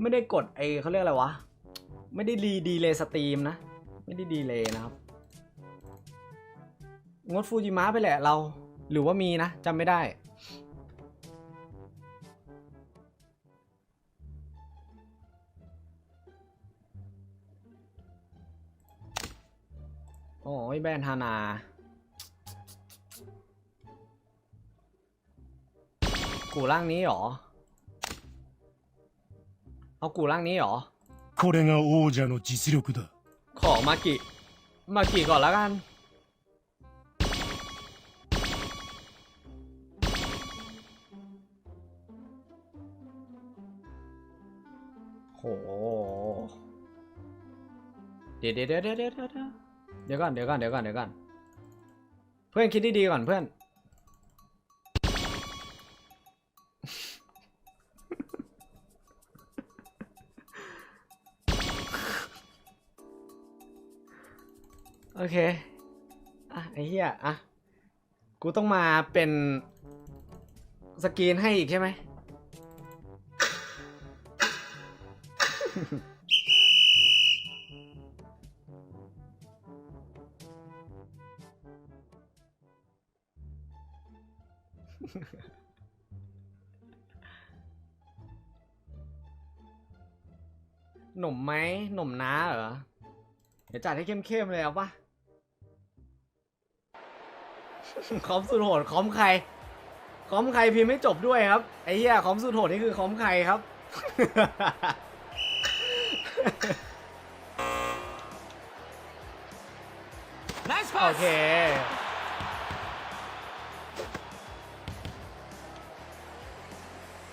ไม่ได้กดไอเขาเรียกอะไรวะ ไม่ได้ดีดีเลยสตรีมนะ ไม่ได้ดีเลยนะครับ งดฟูจิมะไปแหละเรา หรือว่ามีนะจำไม่ได้โอ้ยแบนฮานา กูร่างนี้หรอ เอากูร่างนี้เหรอ これが王者の実力だ ขอมากิ มากิก่อนแล้วกัน โห เดี๋ยวเดี๋ยวเดี๋ยวเดี๋ยวเดี๋ยวเดี๋ยวเดี๋ยวก่อนเดี๋ยวก่อนเดี๋ยวก่อนเดี๋ยวก่อน เพื่อนคิดดีๆก่อนเพื่อน โอเค อะไอ้เหี้ย อะ กูต้องมาเป็นสกรีนให้อีกใช่ไหม หนุ่มไหมหนุ่มน้าเหรอ เดี๋ยวจัดให้เข้มๆเลยเอาปะ คอมสุดโหดคอมใคร คอมใครพิมพ์ไม่จบด้วยครับ ไอ้เหี้ยคอมสุดโหดนี่คือคอมใครครับ ナイス โอ パス เค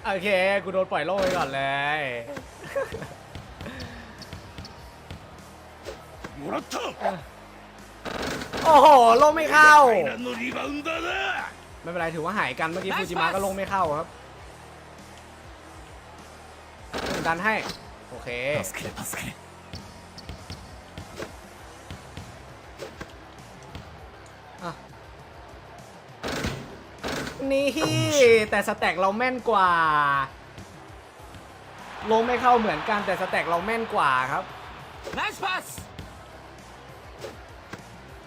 โอเค กูโดนปล่อยโล่ไปก่อนเลย もらった โอ้โหลงไม่เข้า ไม่เป็นไรถือว่าหายกันเมื่อกี้ฟูจิมะก็ลงไม่เข้าครับดันให้ โอเคนี่แต่สแต็กเราแม่นกว่า ลงไม่เข้าเหมือนกันแต่สแต็กเราแม่นกว่าครับ Nice pass!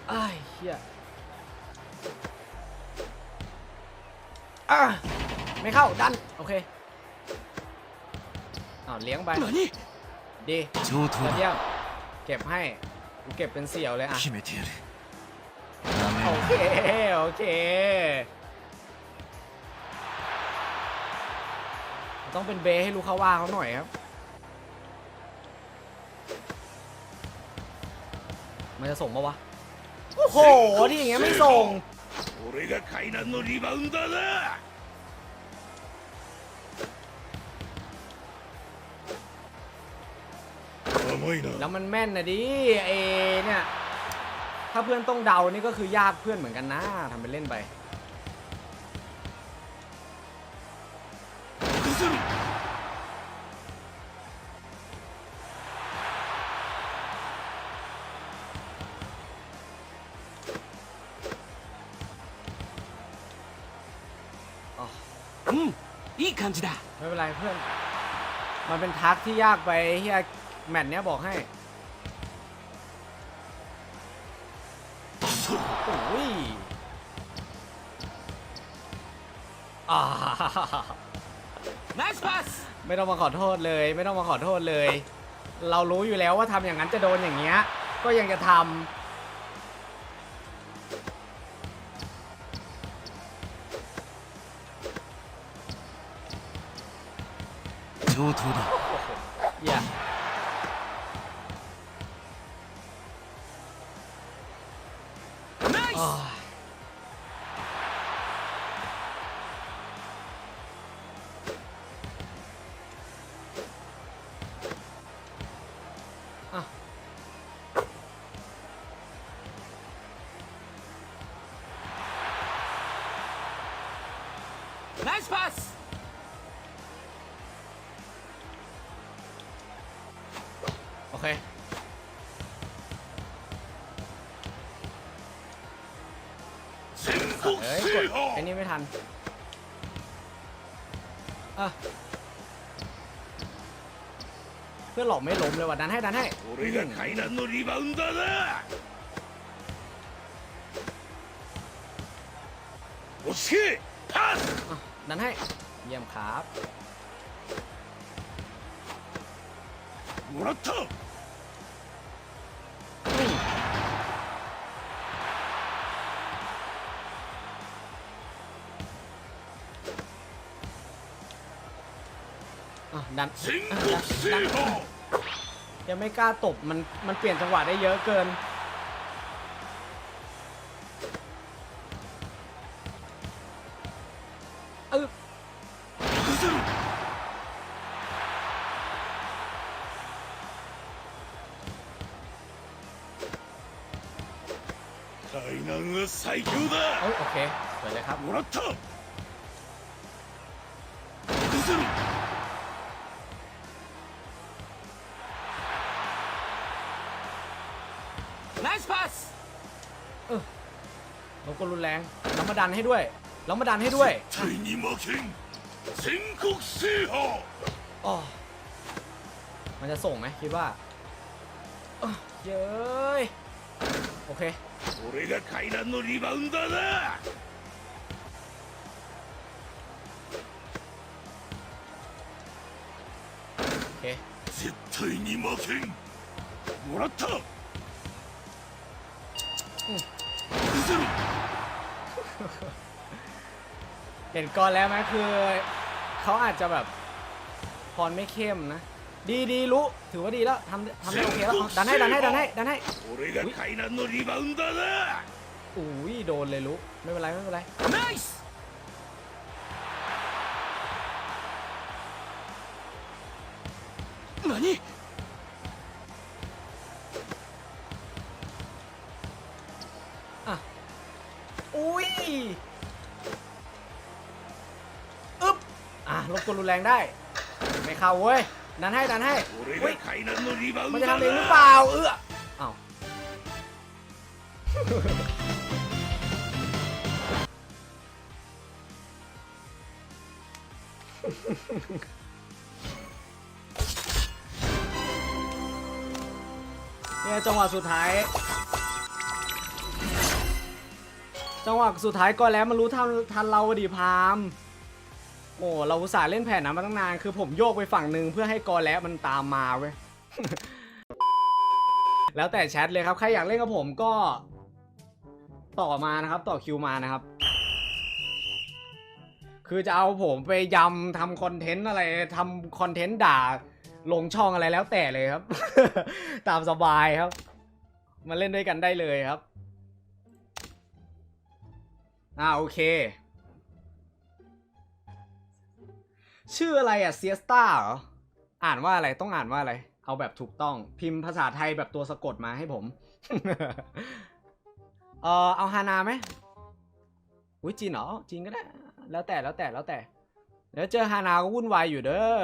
スパス อ้ายเฮียอ่ะไม่เข้า ดัน โอเคอ้าวเลี้ยงไป 何 ดี 上等 ยอดเยี่ยมเก็บให้กูเก็บเป็นเสี่ยวเลยอ่ะ 決めてやるダ โอ メ เค โอเค ต้องเป็นเบย์ให้ลูกเขาว่าเขาหน่อยครับ มันจะส่งปะวะ โอ้โห ที่อย่างเงี้ยไม่ส่ง 俺が階段のリバウンダーだ甘い แล้ な วมันแม่นนะดิเอเนี่ย ถ้าเพื่อนต้องเดานี่ก็คือยากเพื่อนเหมือนกันนะทำเป็นเล่นไป いい感じだ ไม่เป็นไรเพื่อน มันเป็นทักที่ยากไปเฮียแมตช์เนี้ยบอกให้โอ้ยอ่า ナイスパス ไม่ต้องมาขอโทษเลย ไม่ต้องมาขอโทษเลย เรารู้อยู่แล้วว่าทำอย่างนั้นจะโดนอย่างเงี้ย ก็ยังจะทำ Joe Thuney. Yeah. Nice. Oh. Nice pass! ไอ้นี่ไม่ทัน อ่ะ พื่อนหลอกไม่ล้มเลยว่ะดันให้ดันให้ 俺が海南のリバウンダーだ落ち着けパス อ่ะดันให้ เยี่ยมครับ もらった ดันดันยังไม่กล้าตบมันมันเปลี่ยนจังหวะได้เยอะเกิน อึโอเคสวยเลยครับ สพาสเออเราก็รุนแรงเรามาดันให้ด้วยเรามาดันให้ด้วยอ๋อมันจะส่งไหมคิดว่าเย้ยโอเคโอเค絶対に負けん เห็นก่อนแล้วไหมคือเขาอาจจะแบบพรไม่เข้มนะ ดีดีรู้ถือว่าดีแล้วทำทำได้โอเคแล้วดันให้ดันให้ดันให้ดันให้โอ้ยโดนเลยรู้ไม่เป็นไรไม่เป็นไร何 อะอุ้ยอึ๊บ อะลบตัวรุนแรงได้ ไม่เข้าเว้ย ดันให้ ดันให้อุ้ยมันจะทำเองหรือเปล่า เอออ้าวเนี่ยจังหวะสุดท้าย จังหวะสุดท้ายก็แล้วมันรู้ทันทันเราดิพามโอ้เราอุตส่าห์เล่นแผนนั้นมาตั้งนานคือผมโยกไปฝั่งหนึ่งเพื่อให้กอแล้วมันตามมาเว้ยแล้วแต่แชทเลยครับใครอยากเล่นกับผมก็ ต่อมานะครับ ต่อคิวมานะครับ คือจะเอาผมไปยำทำคอนเทนต์อะไรทำคอนเทนต์ด่าลงช่องอะไรแล้วแต่เลยครับ ตามสบายครับ มาเล่นด้วยกันได้เลยครับ อ่าโอเค ชื่ออะไรอะเซียสตาเหรอ อ่านว่าอะไรต้องอ่านว่าอะไร เอาแบบถูกต้องพิมพ์ภาษาไทยแบบตัวสะกดมาให้ผม เออเอาฮานาไหมอุ้ยจีนเหรอจีนก็ได้ แล้วแต่แล้วแต่แล้วแต่ เดี๋ยวเจอฮานาก็วุ่นวายอยู่เด้อ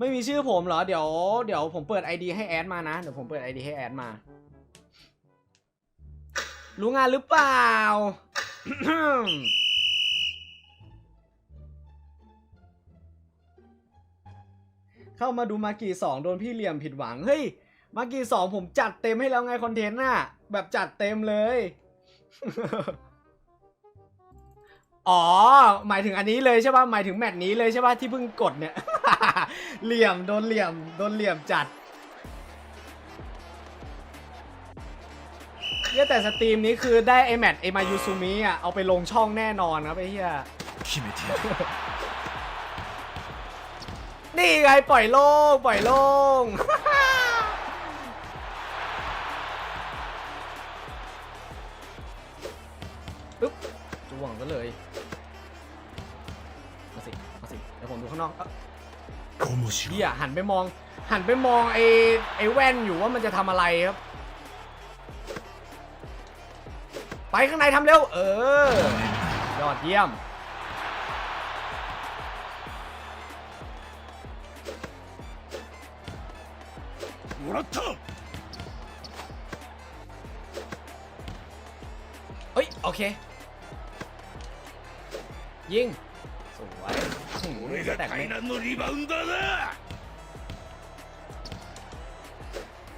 ไม่มีชื่อผมเหรอ เดี๋ยว เดี๋ยวผมเปิด ID ให้แอดมานะ เดี๋ยวผมเปิด ID ให้แอดมา รู้งานหรือเปล่า เข้ามาดูมากี่สองโดนพี่เหลี่ยมผิดหวัง เฮ้ย มากี่สองผมจัดเต็มให้แล้วไงคอนเทนต์น่ะ แบบจัดเต็มเลย อ๋อ หมายถึงอันนี้เลยใช่ป่ะ หมายถึงแมตช์นี้เลยใช่ป่ะที่เพิ่งกดเนี่ย เหลี่ยมโดนเหลี่ยมโดนเหลี่ยมจัดเนี่ยแต่สตรีมนี้คือได้ไอแมทไอมายูซูมิอะเอาไปลงช่องแน่นอนครับไอ้เหี้ยนี่ไงปล่อยโล่งปล่อยโล่งอึ๊บจ้วงซะเลย มาสิ มาสิ เดี๋ยวผมดูข้างนอก เฮียหันไปมอง หันไปมองไอ้ไอ้แว่นอยู่ว่ามันจะทำอะไรครับ ไปข้างในทำเร็ว เออ ยอดเยี่ยม เฮ้ย โอเค ยิง สวย 俺が แตกไหม 海南のリバウンダーだ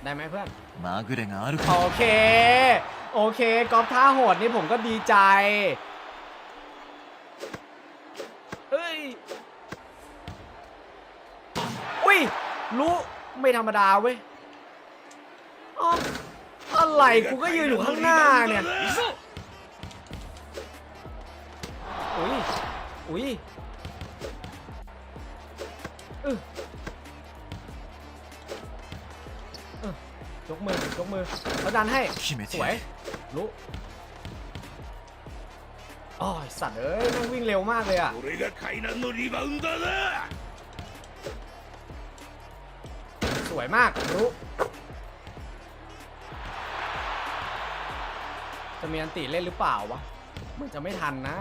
ได้ไหมเพื่อน まぐれがあるか โอเค โอเคกอล์ฟท่าโหดนี่ผมก็ดีใจ เฮ้ย อุ้ย รู้ไม่ธรรมดาเว้ยอ๋ออะไรกูก็ยืนอยู่ข้างหน้าเนี่ย 行くぞ อุ้ย อุ้ย ยกมือยกมือเขาดันให้สวยรู้อ๋อสัตว์เอ้ยนั่งวิ่งเร็วมากเลยอะสวยมากรู้จะมีอันตีเล่นหรือเปล่าวะมันจะไม่ทันนะ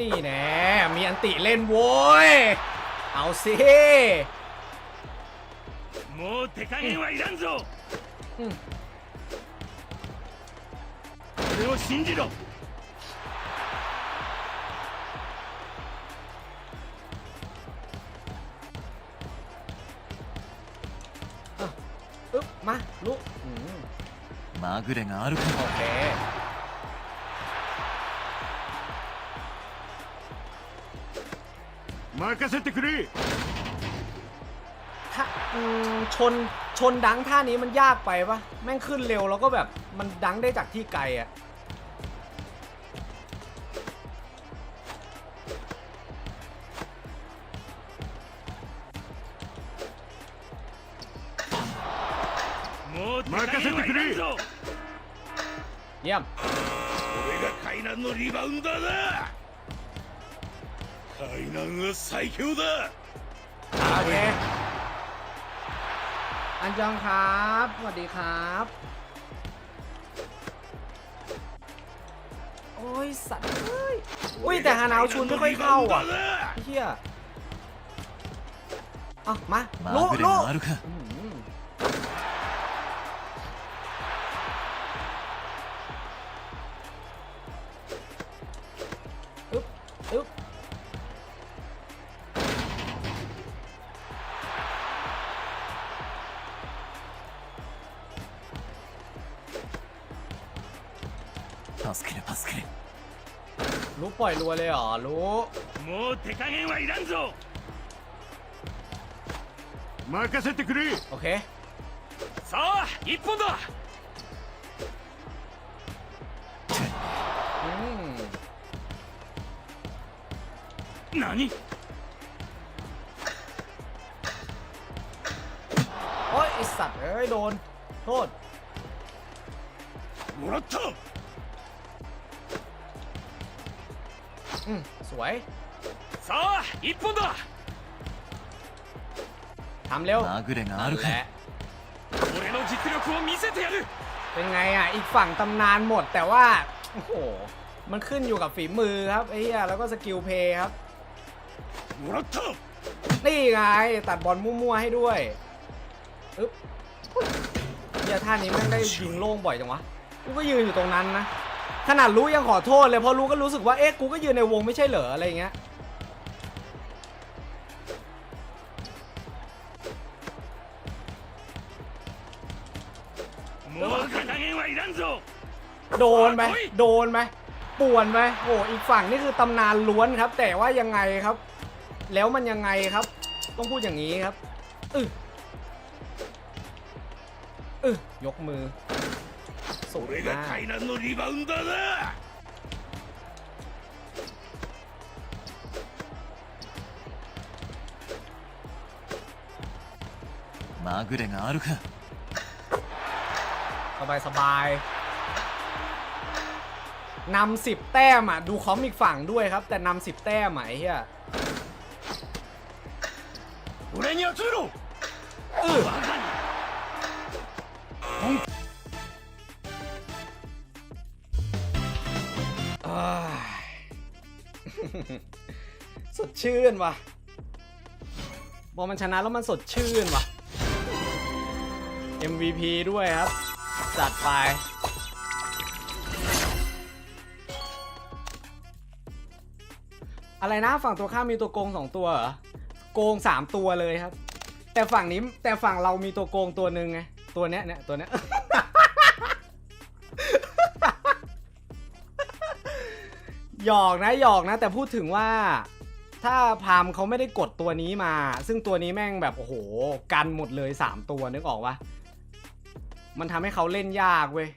นี่แน่มีอันติเล่นโว้ย เอาสิอึ๊บมาลุกมากเรงารุโอเค 任せてくれ ถ้าอืมชน ชนดังท่านี้มันยากไปปะแม่งขึ้นเร็วแล้วก็แบบมันดังได้จากที่ไกลอะ もう手加減はいらんぞ เยี่ยม 俺が海南のリバウンダーだ 海南は最強だโอเคอันจองครับ สวัสดีครับ โอ้ยสัตว์เอ้ยอุ้ยแต่ฮานาวชุนไม่ค่อยเข้าอะเฮียอะมาโลโลมาるか ปล่อยรัวเลยเหรอ รู้ もう手加減はいらんぞ任せてくれ โอเค さあ一本だ อืม 何 โอ้ยไอสัตว์เอ้ย โดน โทษ もらった มสวยซาอีกปุ่นดะทำเร็วกุเาแหละเป็นไงอะ อีกฝั่งตำนานหมดแต่ว่า โอ้โห มันขึ้นอยู่กับฝีมือครับไอ้เหี้แล้วก็สกิลเพย์ครับนี่ไง ตัดบอลมั่วๆให้ด้วยอึ๊บเหี้ยท่านี้แม่งได้ยิงโล่งบ่อยจังวะ กูก็ยืนอยู่ตรงนั้นนะ ขนาดรู้ยังขอโทษเลยเพราะรู้ก็รู้สึกว่าเอ๊ะกูก็ยืนในวงไม่ใช่เหรออะไรเงี้ยโดนไหมโดนไหมป่วนไหมโอ้อีกฝั่งนี่คือตำนานล้วนครับ แต่ว่ายังไงครับ แล้วมันยังไงครับ ต้องพูดอย่างนี้ครับอึอึยกมือ สูงมากมากุเรงารุค่ะสบายสบายนำสิบแต้มอะ ดูคอมอีกฝั่งด้วยครับ แต่นำสิบแต้มไหมเฮีย俺に集めろう ชื่นว่ะ บอลมันชนะแล้วมันสดชื่นว่ะ MVP ด้วยครับ จัดไปอะไรนะฝั่งตัวข้ามมีตัวโกงสองตัวเหรอโกงสามตัวเลยครับ แต่ฝั่งนี้แต่ฝั่งเรามีตัวโกงตัวหนึ่งไงตัวเนี้ยเนี่ยตัวเนี้ยหยอกนะหยอกนะ แต่พูดถึงว่า ถ้าพามเขาไม่ได้กดตัวนี้มา ซึ่งตัวนี้แม่งแบบโอ้โหกันหมดเลย 3 ตัวนึกออกปะมันทำให้เขาเล่นยากเว้ย